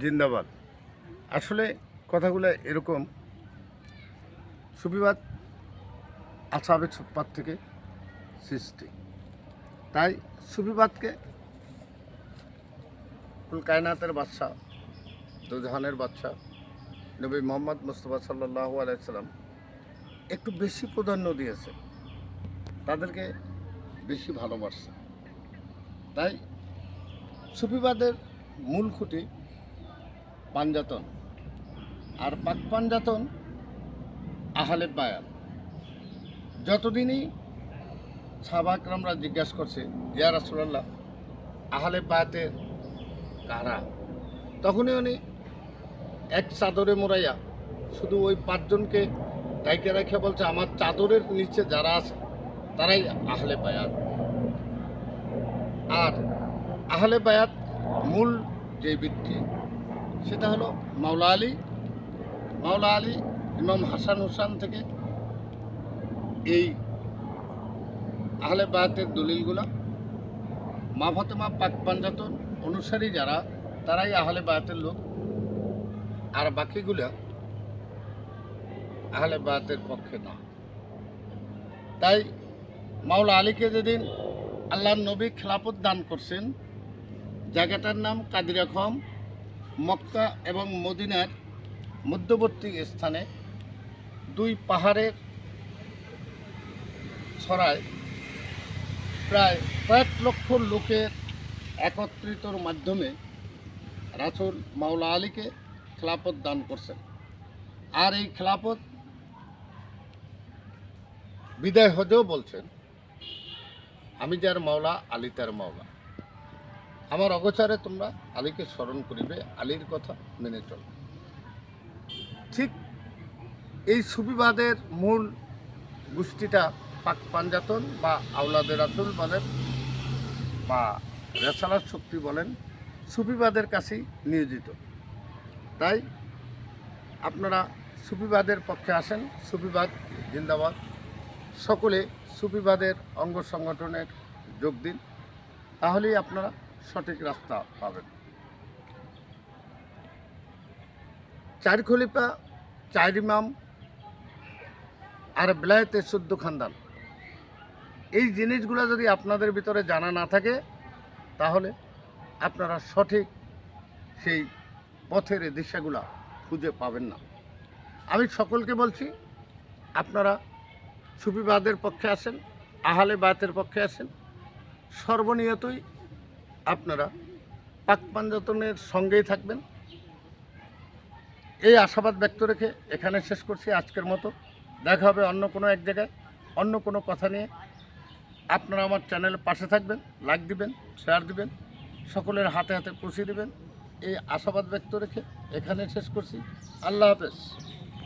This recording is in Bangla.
জিন্দাবাদ। আসলে কথাগুলো এরকম। সুফিবাদ আসাবে সুপাত থেকে সৃষ্টি। তাই সুফিবাদকে কুল কায়নাতের বাদশাহ দুজাহানের বাদশাহ, নবী মোহাম্মদ মুস্তফা সাল্লাহ আলাইসাল্লাম একটু বেশি প্রাধান্য দিয়েছে। তাদেরকে বেশি ভালোবাসছে। তাই সুফিবাদের মূল খুঁটি পাঞ্জাতন আর পাক পাঞ্জাতন আহলে বায়াত যতদিনই সাবাকরামরা জিজ্ঞাসা করছে, ইয়া রাসুলাল্লাহ আহলে বায়াতের কারা? তখনই উনি এক চাদরে মোড়াইয়া শুধু ওই পাঁচজনকে ডাইকে রেখে বলছে, আমার চাদরের নিচে যারা আছে, তারাই আহলে বায়াত। আর আহলে বায়াত মূল যে বৃত্তি সেটা হলো মাওলা আলী মাওলা আলী, ইমাম হাসান হুসান থেকে এই আহলে বায়াতের দলিলগুলো। মা ফাতেমা পাক পাঞ্জাতন অনুসারী যারা, তারাই আহলে বায়াতের লোক। আর বাকিগুলো আহলে বায়াতের পক্ষে না। তাই মাওলা আলীকে যেদিন আল্লাহ নবী খেলাপত দান করছেন, জায়গাটার নাম কাদিরাখম। মক্কা এবং মদিনার মধ্যবর্তী স্থানে দুই পাহাড়ের ছড়ায় প্রায় কয়েক লক্ষ লোকের একত্রিতর মাধ্যমে রাসুল মাওলা আলীকে খেলাপত দান করছেন। আর এই খেলাপত বিদায় হতেও বলছেন, আমি যার মাওলা, আলী তার মাওলা। আমার অগোচারে তোমরা আলীকে স্মরণ করিবে, আলীর কথা মেনে চল। ঠিক এই সুবিবাদের মূল গোষ্ঠীটা পাক পাঞ্জাতন বা আওলাদের আতুল বলেন বা রেসালার শক্তি বলেন সুফিবাদের কাছেই নিয়োজিত। তাই আপনারা সুফিবাদের পক্ষে আসেন সুফিবাদ জিন্দাবাদ। সকলে সুফিবাদের অঙ্গ সংগঠনের যোগ দিন, তাহলেই আপনারা সঠিক রাস্তা পাবেন। চার খলিফা, চার ইমাম, আর বেলায়েতের শুদ্ধ খানদান। এই জিনিসগুলো যদি আপনাদের ভিতরে জানা না থাকে, তাহলে আপনারা সঠিক সেই পথের দিশাগুলা খুঁজে পাবেন না। আমি সকলকে বলছি, আপনারা সুফিবাদের পক্ষে আসেন আহলে বাতের পক্ষে আসেন সর্বনিয়তই আপনারা পাক পাঞ্জাতনের সঙ্গেই থাকবেন। এই আশাবাদ ব্যক্ত রেখে এখানে শেষ করছি আজকের মতো। দেখা হবে অন্য কোনো এক জায়গায়, অন্য কোনো কথা নিয়ে। আপনারা আমার চ্যানেলের পাশে থাকবেন, লাইক দিবেন, শেয়ার দিবেন, সকলের হাতে হাতে পৌঁছে দিবেন। এই আশাবাদ ব্যক্ত রেখে এখানে শেষ করছি। আল্লাহ হাফেজ।